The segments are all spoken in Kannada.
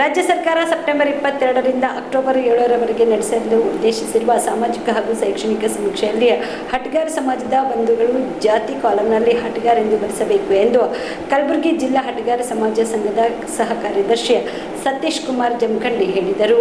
ರಾಜ್ಯ ಸರ್ಕಾರ ಸೆಪ್ಟೆಂಬರ್ ಇಪ್ಪತ್ತೆರಡರಿಂದ ಅಕ್ಟೋಬರ್ ಏಳರವರೆಗೆ ನಡೆಸಲು ಉದ್ದೇಶಿಸಿರುವ ಸಾಮಾಜಿಕ ಹಾಗೂ ಶೈಕ್ಷಣಿಕ ಸಮೀಕ್ಷೆಯಲ್ಲಿ ಹಟ್ಗಾರ್ ಸಮಾಜದ ಬಂಧುಗಳು ಜಾತಿ ಕಾಲಂನಲ್ಲಿ ಹಟ್ಗಾರ್ ಎಂದು ಬರೆಸಬೇಕು ಎಂದು ಕಲಬುರಗಿ ಜಿಲ್ಲಾ ಹಟ್ಗಾರ ಸಮಾಜ ಸಂಘದ ಸಹ ಕಾರ್ಯದರ್ಶಿ ಸತೀಶ್ ಕುಮಾರ್ ಜಮಖಂಡಿ ಹೇಳಿದರು.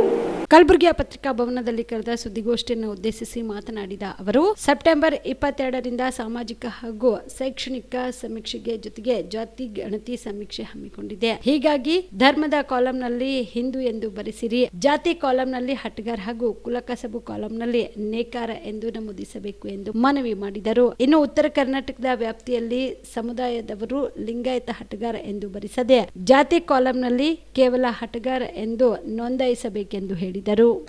ಕಲಬುರಗಿಯ ಪತ್ರಿಕಾ ಭವನದಲ್ಲಿ ಕರೆದ ಸುದ್ದಿಗೋಷ್ಠಿಯನ್ನು ಉದ್ದೇಶಿಸಿ ಮಾತನಾಡಿದ ಅವರು, ಸೆಪ್ಟೆಂಬರ್ ಇಪ್ಪತ್ತೆರಡರಿಂದ ಸಾಮಾಜಿಕ ಹಾಗೂ ಶೈಕ್ಷಣಿಕ ಸಮೀಕ್ಷೆಗೆ ಜೊತೆಗೆ ಜಾತಿ ಗಣತಿ ಸಮೀಕ್ಷೆ ಹಮ್ಮಿಕೊಂಡಿದೆ. ಹೀಗಾಗಿ ಧರ್ಮದ ಕಾಲಂನಲ್ಲಿ ಹಿಂದೂ ಎಂದು ಬರೆಸಿರಿ, ಜಾತಿ ಕಾಲಂನಲ್ಲಿ ಹಟ್ಗಾರ್ ಹಾಗೂ ಕುಲಕಸಬು ಕಾಲಂನಲ್ಲಿ ನೇಕಾರ ಎಂದು ನಮೂದಿಸಬೇಕು ಎಂದು ಮನವಿ ಮಾಡಿದರು. ಇನ್ನು ಉತ್ತರ ಕರ್ನಾಟಕದ ವ್ಯಾಪ್ತಿಯಲ್ಲಿ ಸಮುದಾಯದವರು ಲಿಂಗಾಯತ ಹಟಗಾರ ಎಂದು ಬರೆಸದೆ ಜಾತಿ ಕಾಲಂನಲ್ಲಿ ಕೇವಲ ಹಟಗಾರ ಎಂದು ನೋಂದಾಯಿಸಬೇಕೆಂದು ಹೇಳಿದರು.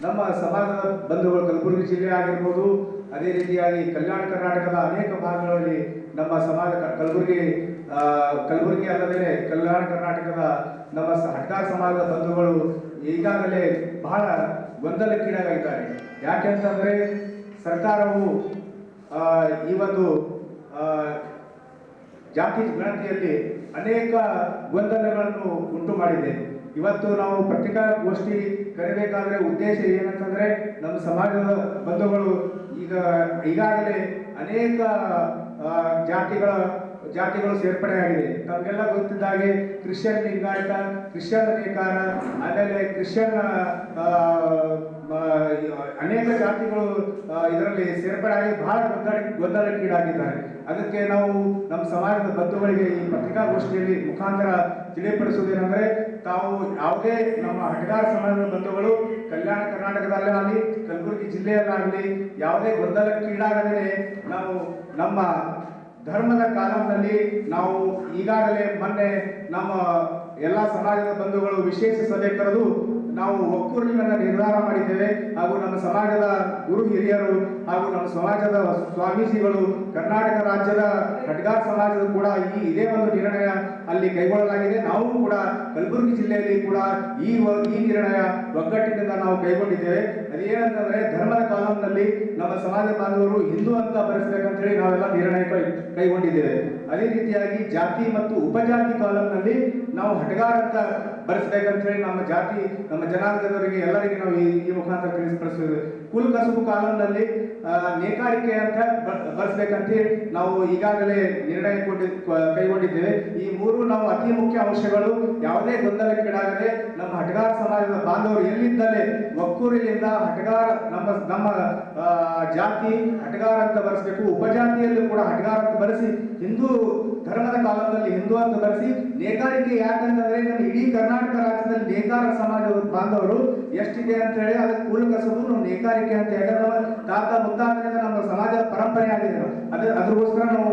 ನಮ್ಮ ಸಮಾಜದ ಬಂಧುಗಳು ಕಲಬುರಗಿ ಜಿಲ್ಲೆ ಆಗಿರ್ಬೋದು ಅದೇ ರೀತಿಯಾಗಿ ಕಲ್ಯಾಣ ಕರ್ನಾಟಕದ ಅನೇಕ ಭಾಗಗಳಲ್ಲಿ ನಮ್ಮ ಸಮಾಜ ಕಲಬುರಗಿ ಕಲಬುರಗಿ ಆ, ಕಲಬುರಗಿ ಅಲ್ಲದೆ ಕಲ್ಯಾಣ ಕರ್ನಾಟಕದ ನಮ್ಮ ಸ- ಸಮಾಜದ ಬಂಧುಗಳು ಈಗಾಗಲೇ ಬಹಳ ಗೊಂದಲಕ್ಕೀಡಾಗಿದ್ದಾರೆ. ಯಾಕೆಂತಂದ್ರೆ ಸರ್ಕಾರವು ಈ ಒಂದು ಜಾತಿ ಗಣತಿಯಲ್ಲಿ ಅನೇಕ ಗೊಂದಲಗಳನ್ನು ಉಂಟು ಮಾಡಿದೆ ಇವತ್ತು ನಾವು ಪತ್ರಿಕಾಗೋಷ್ಠಿ ಕರೆಬೇಕಾದ್ರೆ ಉದ್ದೇಶ ಏನಂತಂದ್ರೆ ನಮ್ಮ ಸಮಾಜದ ಬಂಧುಗಳು ಈಗ ಈಗಾಗಲೇ ಅನೇಕ ಜಾತಿಗಳ ಜಾತಿಗಳು ಸೇರ್ಪಡೆಯಾಗಿದೆ ತಮಗೆಲ್ಲ ಗೊತ್ತಿದ್ದ ಹಾಗೆ ಕ್ರಿಶ್ಚಿಯನ್ ಲಿಂಗಾಯತ, ಕ್ರಿಶ್ಚಿಯನ್ ನೇಕಾರ ಆಮೇಲೆ ಕ್ರಿಶ್ಚಿಯನ್ ಅನೇಕ ಜಾತಿಗಳು ಇದರಲ್ಲಿ ಇದರಲ್ಲಿ ಸೇರ್ಪಡೆಯಾಗಿ ಬಹಳ ಗೊಂದಲ ಗೊಂದಲಕ್ಕೀಡಾಗಿದ್ದಾರೆ ಅದಕ್ಕೆ ನಾವು ನಮ್ಮ ಸಮಾಜದ ಬಂಧುಗಳಿಗೆ ಈ ಪತ್ರಿಕಾಗೋಷ್ಠಿಯಲ್ಲಿ ಮುಖಾಂತರ ತಿಳಿಪಡಿಸುವುದೇನೆಂದರೆ ತಾವು ಯಾವುದೇ ನಮ್ಮ ಹಟಗಾರ ಸಮಾಜದ ಬಂಧುಗಳು, ಕಲ್ಯಾಣ ಕರ್ನಾಟಕದಲ್ಲೇ ಆಗಲಿ, ಕಲಬುರಗಿ ಜಿಲ್ಲೆಯಲ್ಲಾಗಲಿ, ಯಾವುದೇ ಗೊಂದಲಕ್ಕೀಡಾಗದೇ ನಾವು ನಮ್ಮ ಧರ್ಮದ ಕಾಲಂನಲ್ಲಿ ನಾವು ಈಗಾಗಲೇ ಮೊನ್ನೆ ನಮ್ಮ ಎಲ್ಲ ಸಮಾಜದ ಬಂಧುಗಳು ವಿಶೇಷ ಸಭೆ ಕರೆದು ನಾವು ಒಕ್ಕೂರಿನ ನಿರ್ಧಾರ ಮಾಡಿದ್ದೇವೆ. ಹಾಗೂ ನಮ್ಮ ಸಮಾಜದ ಗುರು ಹಿರಿಯರು ಹಾಗೂ ನಮ್ಮ ಸಮಾಜದ ಸ್ವಾಮೀಜಿಗಳು ಕರ್ನಾಟಕ ರಾಜ್ಯದ ಖಡ್ಗಾರ್ ಸಮಾಜದ ಕೂಡ ಈ ಇದೇ ಒಂದು ನಿರ್ಣಯ ಅಲ್ಲಿ ಕೈಗೊಳ್ಳಲಾಗಿದೆ. ನಾವು ಕೂಡ ಕಲಬುರಗಿ ಜಿಲ್ಲೆಯಲ್ಲಿ ಕೂಡ ಈ ಈ ನಿರ್ಣಯ ಒಗ್ಗಟ್ಟಿನಿಂದ ನಾವು ಕೈಗೊಂಡಿದ್ದೇವೆ. ಅದೇನಂತಂದ್ರೆ ಧರ್ಮದ ಕಾನೂನಿನಲ್ಲಿ ನಮ್ಮ ಸಮಾಜ ಬಾಂಧವರು ಹಿಂದೂ ಅಂತ ಬರೆಸಬೇಕಂತ ಹೇಳಿ ನಾವೆಲ್ಲ ನಿರ್ಣಯ ಕೈಗೊಂಡಿದ್ದೇವೆ. ಅದೇ ರೀತಿಯಾಗಿ ಜಾತಿ ಮತ್ತು ಉಪಜಾತಿ ಕಾಲಂನಲ್ಲಿ ನಾವು ಹಟಗಾರ ಅಂತ ಬರೆಸಬೇಕಂತ ಹೇಳಿ ನಮ್ಮ ಜಾತಿ, ನಮ್ಮ ಜನಾಂಗದವರಿಗೆ ಎಲ್ಲರಿಗೆ ನಾವು ಈ ಈ ಮುಖಾಂತರ ತಿಳಿಸ್ಪಡಿಸಿದ್ವಿ ಕುಲ್ ಕಸುಬು ಕಾಲಂನಲ್ಲಿ ನೇಕಾರಿಕೆ ಅಂತ ಬರೆಸಬೇಕಂತ ನಾವು ಈಗಾಗಲೇ ನಿರ್ಣಯ ಕೊಟ್ಟಿ ಕೈಗೊಂಡಿದ್ದೇವೆ. ಈ ಮೂರು ನಾವು ಅತಿ ಮುಖ್ಯ ಅಂಶಗಳು. ಯಾವುದೇ ಗೊಂದಲಕ್ಕೀಡಾಗದೆ ನಮ್ಮ ಹಟಗಾರ ಸಮಾಜದ ಬಾಂಧವರು ಎಲ್ಲಿದ್ದಲೇ ಒಕ್ಕೂರಿನಿಂದ ಹಟಗಾರ ನಮ್ಮ ನಮ್ಮ ಜಾತಿ ಹಟಗಾರ ಅಂತ ಬರೆಸಬೇಕು. ಉಪಜಾತಿಯಲ್ಲೂ ಕೂಡ ಹಟಗಾರ ಅಂತ ಬರೆಸಿ ಹಿಂದೂ ಧರ್ಮದ ಕಾಲದಲ್ಲಿ ಹಿಂದೂ ಅಂತ ಬರೆಸಿ ನೇಕಾರಿಕೆ ಯಾಕಂತಂದ್ರೆ ನಮ್ಮ ಇಡೀ ಕರ್ನಾಟಕ ರಾಜ್ಯದಲ್ಲಿ ನೇಕಾರ ಸಮಾಜದ ಬಾಂಧವರು ಎಷ್ಟಿದೆ ಅಂತ ಹೇಳಿ ಅದಕ್ಕೆ ಮೂಲ ಕಸಬು ನಾವು ನೇಕಾರಿಕೆ ಅಂತ ಯಾಕಂದ್ರೆ ನಮ್ಮ ತಾತ ಮುತ್ತಾತನಿಂದ ನಮ್ಮ ಸಮಾಜದ ಪರಂಪರೆ ಆಗಿದೆ. ಅದ್ರ ಅದಕ್ಕೋಸ್ಕರ ನಾವು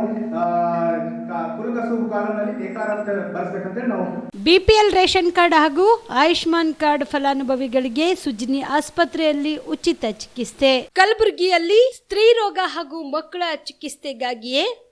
ಅಂತ ನಾವು ಬಿಪಿಎಲ್ ರೇಷನ್ ಕಾರ್ಡ್ ಹಾಗೂ ಆಯುಷ್ಮಾನ್ ಕಾರ್ಡ್ ಫಲಾನುಭವಿಗಳಿಗೆ ಸುಜಿನಿ ಆಸ್ಪತ್ರೆಯಲ್ಲಿ ಉಚಿತ ಚಿಕಿತ್ಸೆ. ಕಲಬುರಗಿಯಲ್ಲಿ ಸ್ತ್ರೀ ರೋಗ ಹಾಗೂ ಮಕ್ಕಳ ಚಿಕಿತ್ಸೆಗಾಗಿಯೇ